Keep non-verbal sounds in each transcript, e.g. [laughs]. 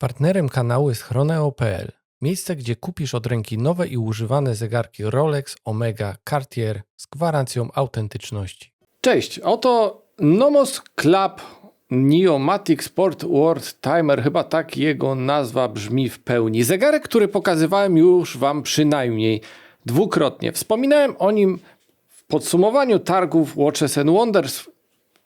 Partnerem kanału jest Chroneo.pl, miejsce gdzie kupisz od ręki nowe i używane zegarki Rolex, Omega, Cartier z gwarancją autentyczności. Cześć, oto Nomos Club Neomatic Sport World Timer, chyba tak jego nazwa brzmi w pełni. Zegarek, który pokazywałem już Wam przynajmniej dwukrotnie. Wspominałem o nim w podsumowaniu targów Watches and Wonders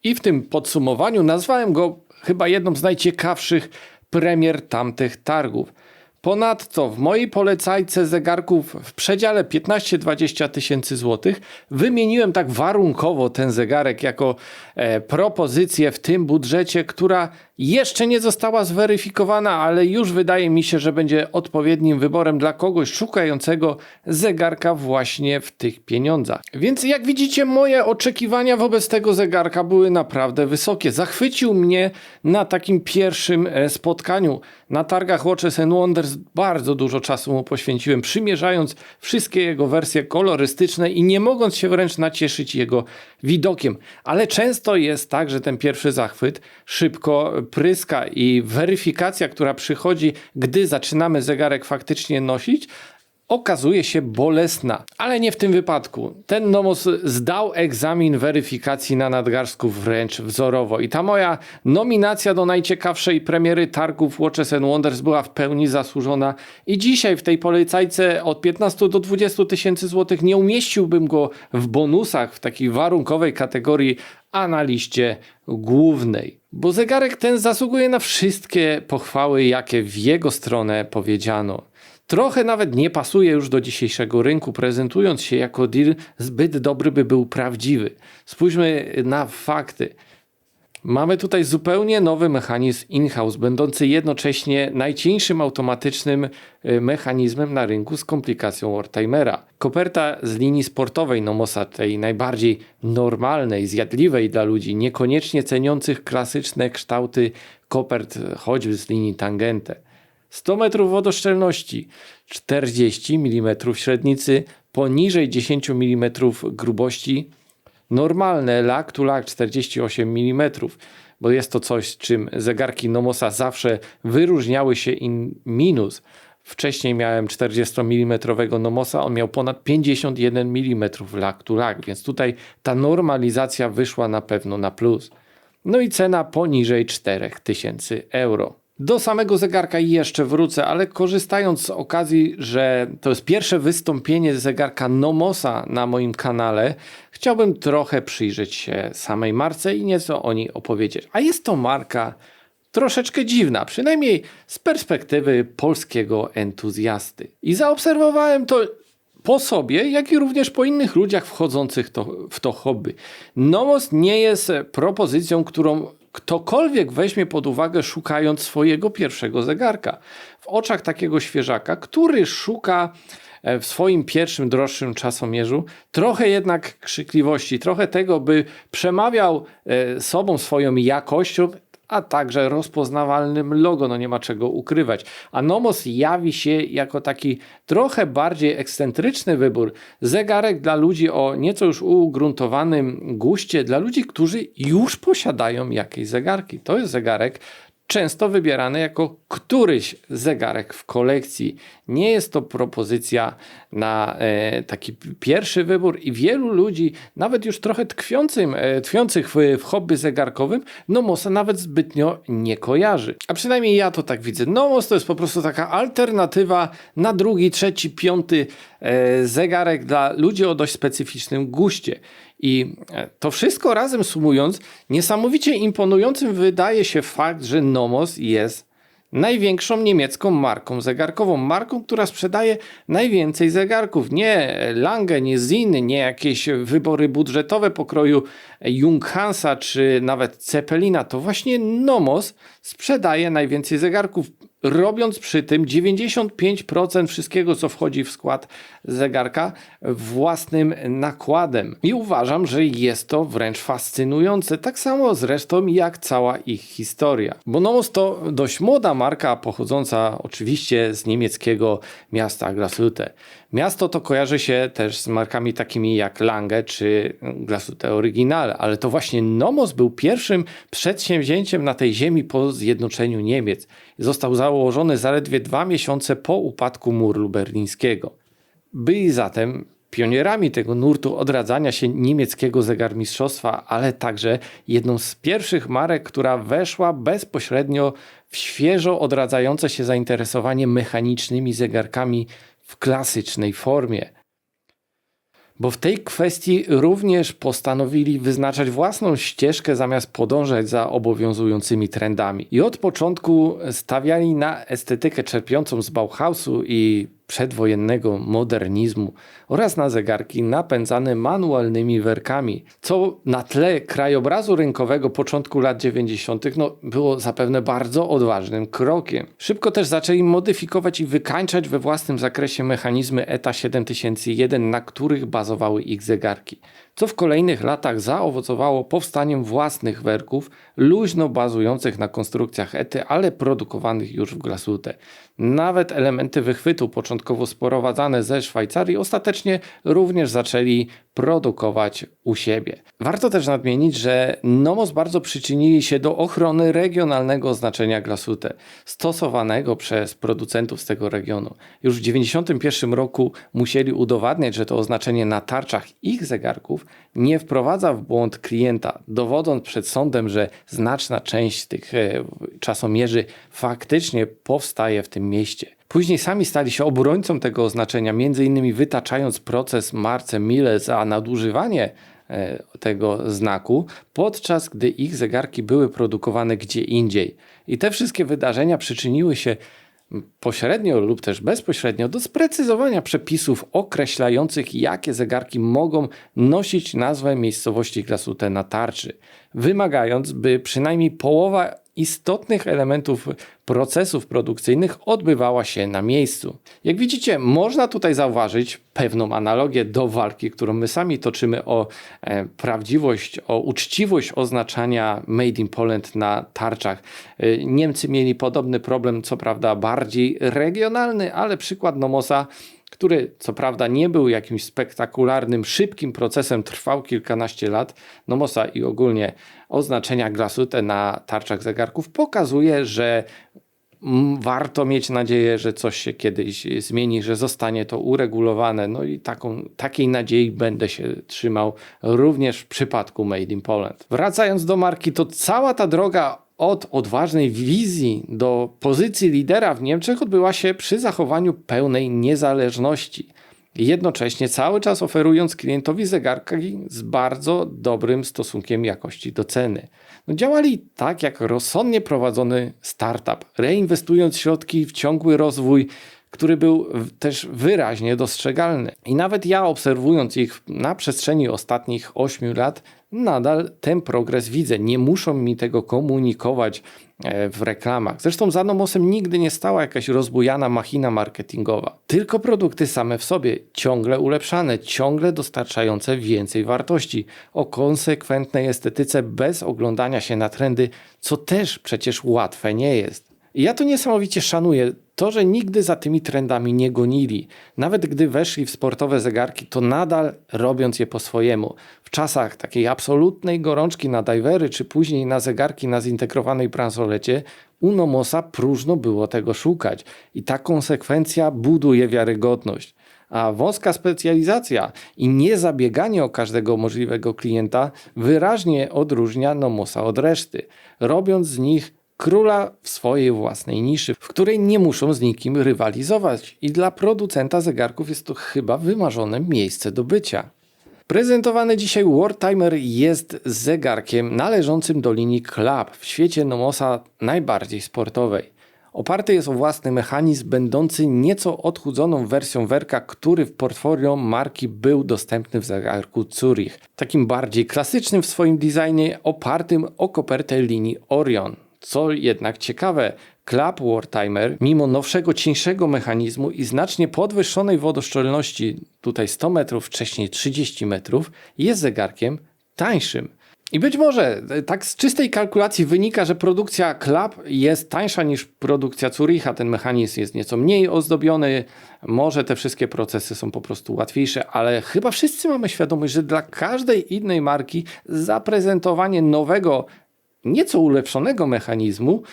i w tym podsumowaniu nazwałem go chyba jedną z najciekawszych premier tamtych targów. Ponadto w mojej polecajce zegarków w przedziale 15-20 tysięcy złotych wymieniłem tak warunkowo ten zegarek jako e, propozycję w tym budżecie, która jeszcze nie została zweryfikowana, ale już wydaje mi się, że będzie odpowiednim wyborem dla kogoś szukającego zegarka właśnie w tych pieniądzach. Więc jak widzicie, moje oczekiwania wobec tego zegarka były naprawdę wysokie. Zachwycił mnie na takim pierwszym e, spotkaniu na targach Watches and Wonders. Bardzo dużo czasu mu poświęciłem, przymierzając wszystkie jego wersje kolorystyczne i nie mogąc się wręcz nacieszyć jego widokiem. Ale często jest tak, że ten pierwszy zachwyt szybko pryska i weryfikacja, która przychodzi, gdy zaczynamy zegarek faktycznie nosić, okazuje się bolesna. Ale nie w tym wypadku. Ten Nomos zdał egzamin weryfikacji na nadgarstku wręcz wzorowo i ta moja nominacja do najciekawszej premiery targów Watches and Wonders była w pełni zasłużona i dzisiaj w tej polecajce od 15 do 20 tysięcy złotych nie umieściłbym go w bonusach w takiej warunkowej kategorii, a na liście głównej. Bo zegarek ten zasługuje na wszystkie pochwały, jakie w jego stronę powiedziano. Trochę nawet nie pasuje już do dzisiejszego rynku, prezentując się jako deal zbyt dobry, by był prawdziwy. Spójrzmy na fakty. Mamy tutaj zupełnie nowy mechanizm in-house, będący jednocześnie najcieńszym automatycznym y, mechanizmem na rynku z komplikacją Wartimera. Koperta z linii sportowej Nomosa, tej najbardziej normalnej, zjadliwej dla ludzi, niekoniecznie ceniących klasyczne kształty kopert, choćby z linii Tangente. 100 metrów wodoszczelności, 40 mm średnicy, poniżej 10 mm grubości, normalne lak to lak 48 mm, bo jest to coś, czym zegarki Nomosa zawsze wyróżniały się in minus. Wcześniej miałem 40 mm Nomosa, on miał ponad 51 mm lak to lak, więc tutaj ta normalizacja wyszła na pewno na plus. No i cena poniżej 4000 euro. Do samego zegarka jeszcze wrócę, ale korzystając z okazji, że to jest pierwsze wystąpienie zegarka Nomosa na moim kanale, chciałbym trochę przyjrzeć się samej marce i nieco o niej opowiedzieć. A jest to marka troszeczkę dziwna, przynajmniej z perspektywy polskiego entuzjasty. I zaobserwowałem to po sobie, jak i również po innych ludziach wchodzących to, w to hobby. Nomos nie jest propozycją, którą ktokolwiek weźmie pod uwagę, szukając swojego pierwszego zegarka. W oczach takiego świeżaka, który szuka e, w swoim pierwszym, droższym czasomierzu trochę jednak krzykliwości, trochę tego, by przemawiał e, sobą, swoją jakością, a także rozpoznawalnym logo, no nie ma czego ukrywać. A Nomos jawi się jako taki trochę bardziej ekscentryczny wybór. Zegarek dla ludzi o nieco już ugruntowanym guście, dla ludzi, którzy już posiadają jakieś zegarki. To jest zegarek często wybierany jako któryś zegarek w kolekcji. Nie jest to propozycja na e, taki pierwszy wybór i wielu ludzi, nawet już trochę tkwiącym, e, tkwiących w, w hobby zegarkowym, Nomosa nawet zbytnio nie kojarzy. A przynajmniej ja to tak widzę. Nomos to jest po prostu taka alternatywa na drugi, trzeci, piąty e, zegarek dla ludzi o dość specyficznym guście. I e, to wszystko razem sumując, niesamowicie imponującym wydaje się fakt, że Nomos jest największą niemiecką marką zegarkową. Marką, która sprzedaje najwięcej zegarków. Nie Lange, nie Ziny, nie jakieś wybory budżetowe pokroju Junghansa czy nawet Cepelina. To właśnie Nomos sprzedaje najwięcej zegarków robiąc przy tym 95% wszystkiego, co wchodzi w skład zegarka własnym nakładem. I uważam, że jest to wręcz fascynujące, tak samo zresztą jak cała ich historia. Bo Nomos to dość młoda marka, pochodząca oczywiście z niemieckiego miasta Graslute. Miasto to kojarzy się też z markami takimi jak Lange czy Glasute Original, ale to właśnie Nomos był pierwszym przedsięwzięciem na tej ziemi po zjednoczeniu Niemiec. Został założony zaledwie dwa miesiące po upadku muru berlińskiego. Byli zatem pionierami tego nurtu odradzania się niemieckiego zegarmistrzostwa, ale także jedną z pierwszych marek, która weszła bezpośrednio w świeżo odradzające się zainteresowanie mechanicznymi zegarkami w klasycznej formie. Bo w tej kwestii również postanowili wyznaczać własną ścieżkę zamiast podążać za obowiązującymi trendami. I od początku stawiali na estetykę czerpiącą z Bauhausu i przedwojennego modernizmu oraz na zegarki napędzane manualnymi werkami, co na tle krajobrazu rynkowego początku lat 90. No, było zapewne bardzo odważnym krokiem. Szybko też zaczęli modyfikować i wykańczać we własnym zakresie mechanizmy ETA 7001, na których bazowały ich zegarki co w kolejnych latach zaowocowało powstaniem własnych werków, luźno bazujących na konstrukcjach ETY, ale produkowanych już w Glasute. Nawet elementy wychwytu, początkowo sprowadzane ze Szwajcarii, ostatecznie również zaczęli produkować u siebie. Warto też nadmienić, że Nomos bardzo przyczynili się do ochrony regionalnego oznaczenia Glasute, stosowanego przez producentów z tego regionu. Już w 1991 roku musieli udowadniać, że to oznaczenie na tarczach ich zegarków nie wprowadza w błąd klienta, dowodząc przed sądem, że znaczna część tych e, czasomierzy faktycznie powstaje w tym mieście. Później sami stali się obrońcą tego oznaczenia, między innymi wytaczając proces Marce Mille za nadużywanie e, tego znaku, podczas gdy ich zegarki były produkowane gdzie indziej. I te wszystkie wydarzenia przyczyniły się pośrednio lub też bezpośrednio do sprecyzowania przepisów określających, jakie zegarki mogą nosić nazwę miejscowości Glasute na tarczy, wymagając, by przynajmniej połowa istotnych elementów procesów produkcyjnych odbywała się na miejscu. Jak widzicie, można tutaj zauważyć pewną analogię do walki, którą my sami toczymy o e, prawdziwość, o uczciwość oznaczania Made in Poland na tarczach. E, Niemcy mieli podobny problem, co prawda bardziej regionalny, ale przykład Nomosa który co prawda nie był jakimś spektakularnym, szybkim procesem, trwał kilkanaście lat, Nomosa i ogólnie oznaczenia Glasute na tarczach zegarków pokazuje, że warto mieć nadzieję, że coś się kiedyś zmieni, że zostanie to uregulowane. No i taką, takiej nadziei będę się trzymał również w przypadku Made in Poland. Wracając do marki, to cała ta droga od odważnej wizji do pozycji lidera w Niemczech odbyła się przy zachowaniu pełnej niezależności. Jednocześnie cały czas oferując klientowi zegarki z bardzo dobrym stosunkiem jakości do ceny. No działali tak jak rozsądnie prowadzony startup, reinwestując środki w ciągły rozwój który był też wyraźnie dostrzegalny. I nawet ja, obserwując ich na przestrzeni ostatnich 8 lat, nadal ten progres widzę. Nie muszą mi tego komunikować e, w reklamach. Zresztą za Nomosem nigdy nie stała jakaś rozbujana machina marketingowa. Tylko produkty same w sobie, ciągle ulepszane, ciągle dostarczające więcej wartości, o konsekwentnej estetyce bez oglądania się na trendy, co też przecież łatwe nie jest. Ja to niesamowicie szanuję. To, że nigdy za tymi trendami nie gonili, nawet gdy weszli w sportowe zegarki, to nadal robiąc je po swojemu. W czasach takiej absolutnej gorączki na divery, czy później na zegarki na zintegrowanej bransolecie, u Nomosa próżno było tego szukać. I ta konsekwencja buduje wiarygodność. A wąska specjalizacja i niezabieganie o każdego możliwego klienta wyraźnie odróżnia Nomosa od reszty, robiąc z nich króla w swojej własnej niszy, w której nie muszą z nikim rywalizować i dla producenta zegarków jest to chyba wymarzone miejsce do bycia. Prezentowany dzisiaj Wartimer jest zegarkiem należącym do linii Club, w świecie Nomosa najbardziej sportowej. Oparty jest o własny mechanizm, będący nieco odchudzoną wersją werka, który w portfolio marki był dostępny w zegarku Zurich. Takim bardziej klasycznym w swoim designie, opartym o kopertę linii Orion. Co jednak ciekawe, Club Wartimer, mimo nowszego, cieńszego mechanizmu i znacznie podwyższonej wodoszczelności, tutaj 100 metrów, wcześniej 30 metrów, jest zegarkiem tańszym. I być może e, tak z czystej kalkulacji wynika, że produkcja Klap jest tańsza niż produkcja Zuricha. Ten mechanizm jest nieco mniej ozdobiony, może te wszystkie procesy są po prostu łatwiejsze, ale chyba wszyscy mamy świadomość, że dla każdej innej marki zaprezentowanie nowego, nieco ulepszonego mechanizmu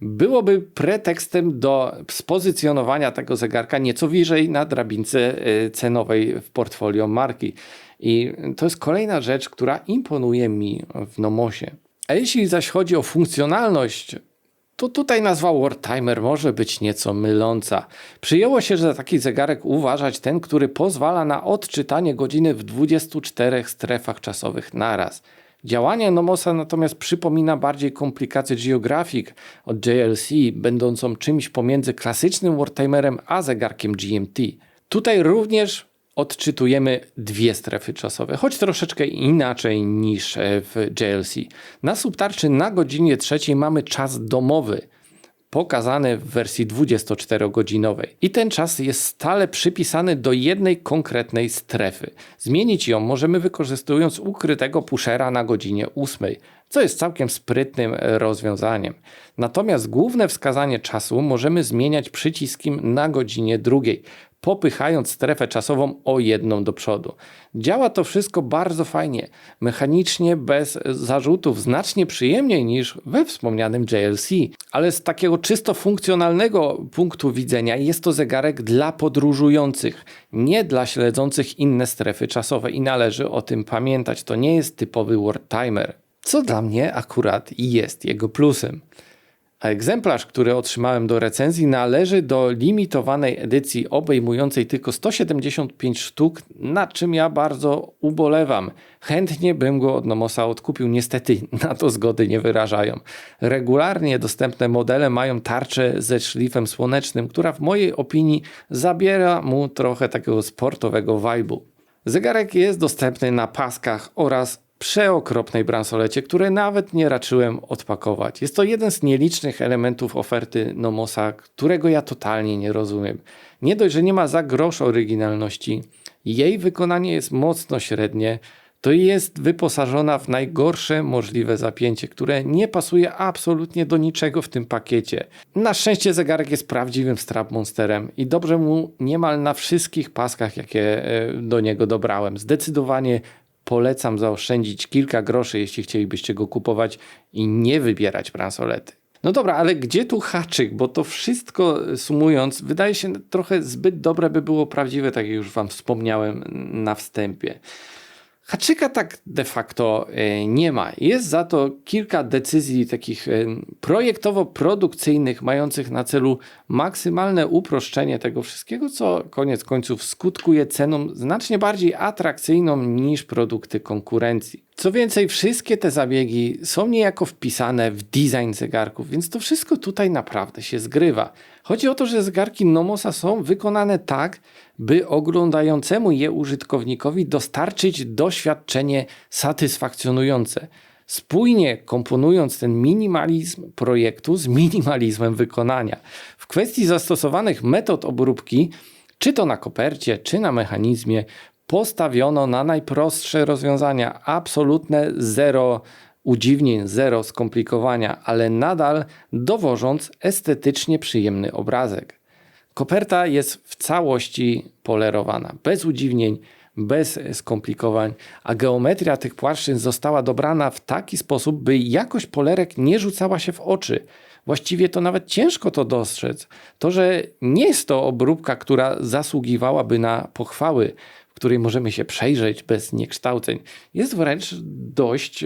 byłoby pretekstem do spozycjonowania tego zegarka nieco wyżej na drabince y, cenowej w portfolio marki. I to jest kolejna rzecz, która imponuje mi w Nomosie. A jeśli zaś chodzi o funkcjonalność, to tutaj nazwa Wartimer może być nieco myląca. Przyjęło się, że za taki zegarek uważać ten, który pozwala na odczytanie godziny w 24 strefach czasowych naraz. Działanie Nomosa natomiast przypomina bardziej komplikację Geographic od JLC, będącą czymś pomiędzy klasycznym Wartimerem a zegarkiem GMT. Tutaj również odczytujemy dwie strefy czasowe, choć troszeczkę inaczej niż w JLC. Na subtarczy na godzinie trzeciej mamy czas domowy, pokazany w wersji 24-godzinowej. I ten czas jest stale przypisany do jednej konkretnej strefy. Zmienić ją możemy wykorzystując ukrytego pushera na godzinie 8, co jest całkiem sprytnym rozwiązaniem. Natomiast główne wskazanie czasu możemy zmieniać przyciskiem na godzinie drugiej popychając strefę czasową o jedną do przodu. Działa to wszystko bardzo fajnie, mechanicznie, bez zarzutów, znacznie przyjemniej niż we wspomnianym JLC. Ale z takiego czysto funkcjonalnego punktu widzenia jest to zegarek dla podróżujących, nie dla śledzących inne strefy czasowe i należy o tym pamiętać. To nie jest typowy wartimer, co dla mnie akurat jest jego plusem. A egzemplarz, który otrzymałem do recenzji, należy do limitowanej edycji obejmującej tylko 175 sztuk, nad czym ja bardzo ubolewam. Chętnie bym go od Nomosa odkupił, niestety [laughs] na to zgody nie wyrażają. Regularnie dostępne modele mają tarczę ze szlifem słonecznym, która w mojej opinii zabiera mu trochę takiego sportowego vibe'u. Zegarek jest dostępny na paskach oraz przeokropnej bransolecie, które nawet nie raczyłem odpakować. Jest to jeden z nielicznych elementów oferty Nomosa, którego ja totalnie nie rozumiem. Nie dość, że nie ma za grosz oryginalności, jej wykonanie jest mocno średnie, to jest wyposażona w najgorsze możliwe zapięcie, które nie pasuje absolutnie do niczego w tym pakiecie. Na szczęście zegarek jest prawdziwym strap monsterem i dobrze mu niemal na wszystkich paskach, jakie e, do niego dobrałem. Zdecydowanie polecam zaoszczędzić kilka groszy, jeśli chcielibyście go kupować i nie wybierać bransolety. No dobra, ale gdzie tu haczyk? Bo to wszystko sumując, wydaje się trochę zbyt dobre, by było prawdziwe, tak jak już Wam wspomniałem na wstępie. Haczyka tak de facto e, nie ma. Jest za to kilka decyzji takich e, projektowo-produkcyjnych, mających na celu maksymalne uproszczenie tego wszystkiego, co koniec końców skutkuje ceną znacznie bardziej atrakcyjną niż produkty konkurencji. Co więcej, wszystkie te zabiegi są niejako wpisane w design zegarków, więc to wszystko tutaj naprawdę się zgrywa. Chodzi o to, że zegarki Nomosa są wykonane tak, by oglądającemu je użytkownikowi dostarczyć doświadczenie satysfakcjonujące. Spójnie komponując ten minimalizm projektu z minimalizmem wykonania. W kwestii zastosowanych metod obróbki, czy to na kopercie, czy na mechanizmie, postawiono na najprostsze rozwiązania, absolutne zero udziwnień, zero skomplikowania, ale nadal dowożąc estetycznie przyjemny obrazek. Koperta jest w całości polerowana, bez udziwnień, bez skomplikowań, a geometria tych płaszczyzn została dobrana w taki sposób, by jakość polerek nie rzucała się w oczy. Właściwie to nawet ciężko to dostrzec. To, że nie jest to obróbka, która zasługiwałaby na pochwały, której możemy się przejrzeć bez niekształceń, jest wręcz dość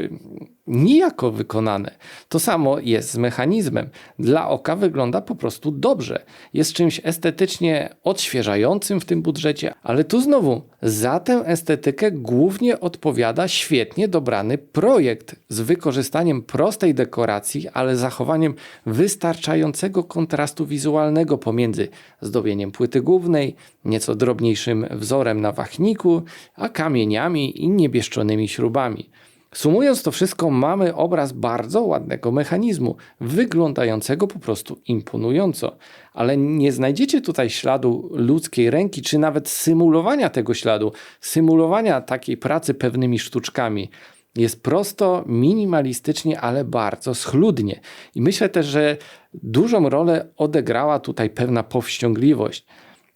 nijako wykonane. To samo jest z mechanizmem. Dla oka wygląda po prostu dobrze. Jest czymś estetycznie odświeżającym w tym budżecie, ale tu znowu za tę estetykę głównie odpowiada świetnie dobrany projekt z wykorzystaniem prostej dekoracji, ale zachowaniem wystarczającego kontrastu wizualnego pomiędzy zdobieniem płyty głównej, nieco drobniejszym wzorem na wachniku, a kamieniami i niebieszczonymi śrubami. Sumując to wszystko, mamy obraz bardzo ładnego mechanizmu, wyglądającego po prostu imponująco, ale nie znajdziecie tutaj śladu ludzkiej ręki, czy nawet symulowania tego śladu, symulowania takiej pracy pewnymi sztuczkami. Jest prosto, minimalistycznie, ale bardzo schludnie. I myślę też, że dużą rolę odegrała tutaj pewna powściągliwość.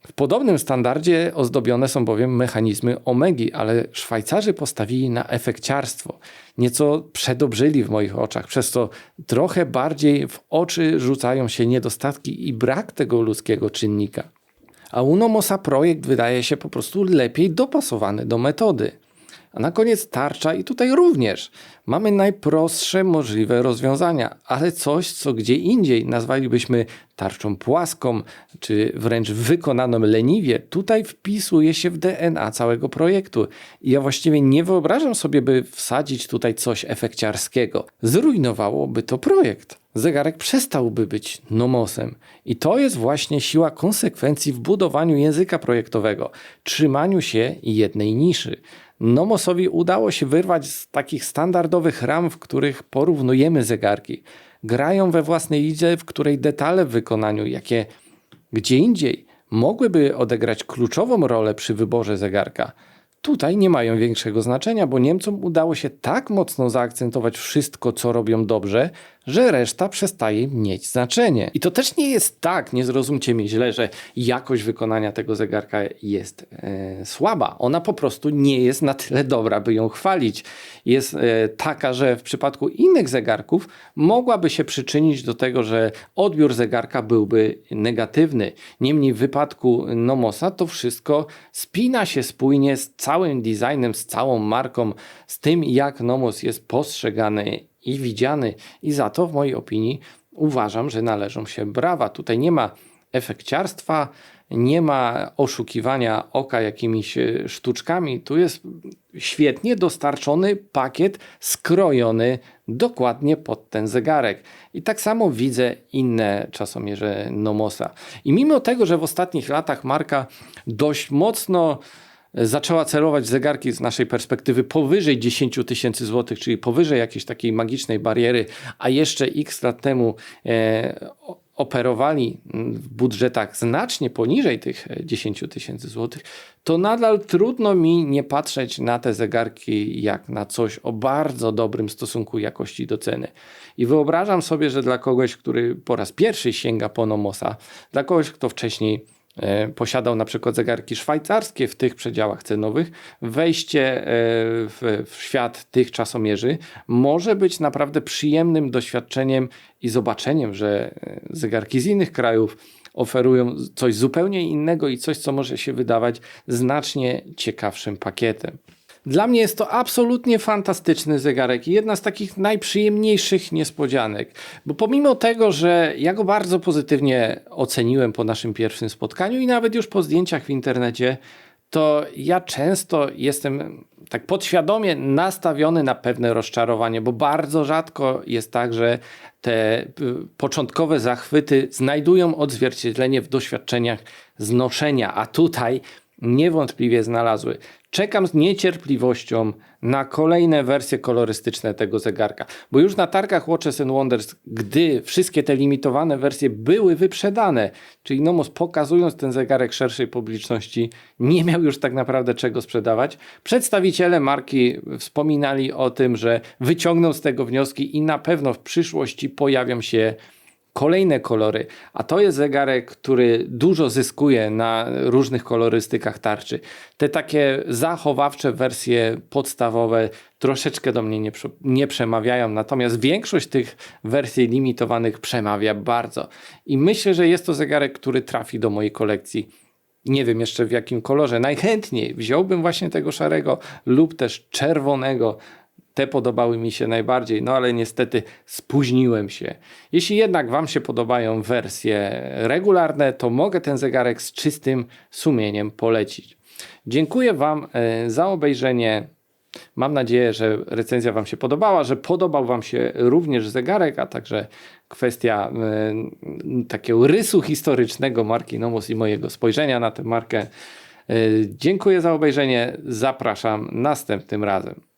W podobnym standardzie ozdobione są bowiem mechanizmy omegi, ale Szwajcarzy postawili na efekciarstwo. Nieco przedobrzyli w moich oczach, przez co trochę bardziej w oczy rzucają się niedostatki i brak tego ludzkiego czynnika. A Unomosa projekt wydaje się po prostu lepiej dopasowany do metody. A na koniec tarcza i tutaj również mamy najprostsze możliwe rozwiązania, ale coś, co gdzie indziej nazwalibyśmy tarczą płaską, czy wręcz wykonaną leniwie, tutaj wpisuje się w DNA całego projektu. I ja właściwie nie wyobrażam sobie, by wsadzić tutaj coś efekciarskiego. Zrujnowałoby to projekt. Zegarek przestałby być nomosem. I to jest właśnie siła konsekwencji w budowaniu języka projektowego, trzymaniu się jednej niszy. Nomosowi udało się wyrwać z takich standardowych ram, w których porównujemy zegarki. Grają we własnej lidze, w której detale w wykonaniu, jakie gdzie indziej mogłyby odegrać kluczową rolę przy wyborze zegarka, tutaj nie mają większego znaczenia, bo Niemcom udało się tak mocno zaakcentować wszystko, co robią dobrze, że reszta przestaje mieć znaczenie. I to też nie jest tak, nie zrozumcie mnie źle, że jakość wykonania tego zegarka jest e, słaba. Ona po prostu nie jest na tyle dobra, by ją chwalić. Jest e, taka, że w przypadku innych zegarków mogłaby się przyczynić do tego, że odbiór zegarka byłby negatywny. Niemniej w wypadku Nomosa to wszystko spina się spójnie z całym designem, z całą marką, z tym jak Nomos jest postrzegany i widziany. I za to, w mojej opinii, uważam, że należą się brawa. Tutaj nie ma efekciarstwa, nie ma oszukiwania oka jakimiś e, sztuczkami. Tu jest świetnie dostarczony pakiet skrojony dokładnie pod ten zegarek. I tak samo widzę inne czasomierze Nomosa. I mimo tego, że w ostatnich latach marka dość mocno zaczęła celować zegarki z naszej perspektywy powyżej 10 tysięcy złotych, czyli powyżej jakiejś takiej magicznej bariery, a jeszcze x lat temu e, operowali w budżetach znacznie poniżej tych 10 tysięcy złotych, to nadal trudno mi nie patrzeć na te zegarki jak na coś o bardzo dobrym stosunku jakości do ceny. I wyobrażam sobie, że dla kogoś, który po raz pierwszy sięga po Nomosa, dla kogoś, kto wcześniej E, posiadał na przykład zegarki szwajcarskie w tych przedziałach cenowych, wejście e, w, w świat tych czasomierzy może być naprawdę przyjemnym doświadczeniem i zobaczeniem, że e, zegarki z innych krajów oferują coś zupełnie innego i coś, co może się wydawać znacznie ciekawszym pakietem. Dla mnie jest to absolutnie fantastyczny zegarek i jedna z takich najprzyjemniejszych niespodzianek, bo pomimo tego, że ja go bardzo pozytywnie oceniłem po naszym pierwszym spotkaniu i nawet już po zdjęciach w internecie, to ja często jestem tak podświadomie nastawiony na pewne rozczarowanie, bo bardzo rzadko jest tak, że te y, początkowe zachwyty znajdują odzwierciedlenie w doświadczeniach znoszenia, a tutaj niewątpliwie znalazły. Czekam z niecierpliwością na kolejne wersje kolorystyczne tego zegarka, bo już na targach Watches and Wonders, gdy wszystkie te limitowane wersje były wyprzedane, czyli Nomos pokazując ten zegarek szerszej publiczności, nie miał już tak naprawdę czego sprzedawać. Przedstawiciele marki wspominali o tym, że wyciągną z tego wnioski i na pewno w przyszłości pojawią się kolejne kolory, a to jest zegarek, który dużo zyskuje na różnych kolorystykach tarczy. Te takie zachowawcze wersje podstawowe troszeczkę do mnie nie, nie przemawiają, natomiast większość tych wersji limitowanych przemawia bardzo. I myślę, że jest to zegarek, który trafi do mojej kolekcji. Nie wiem jeszcze w jakim kolorze. Najchętniej wziąłbym właśnie tego szarego lub też czerwonego te podobały mi się najbardziej, no ale niestety spóźniłem się. Jeśli jednak Wam się podobają wersje regularne, to mogę ten zegarek z czystym sumieniem polecić. Dziękuję Wam e, za obejrzenie. Mam nadzieję, że recenzja Wam się podobała, że podobał Wam się również zegarek, a także kwestia y, takiego rysu historycznego marki Nomos i mojego spojrzenia na tę markę. Y, dziękuję za obejrzenie. Zapraszam następnym razem.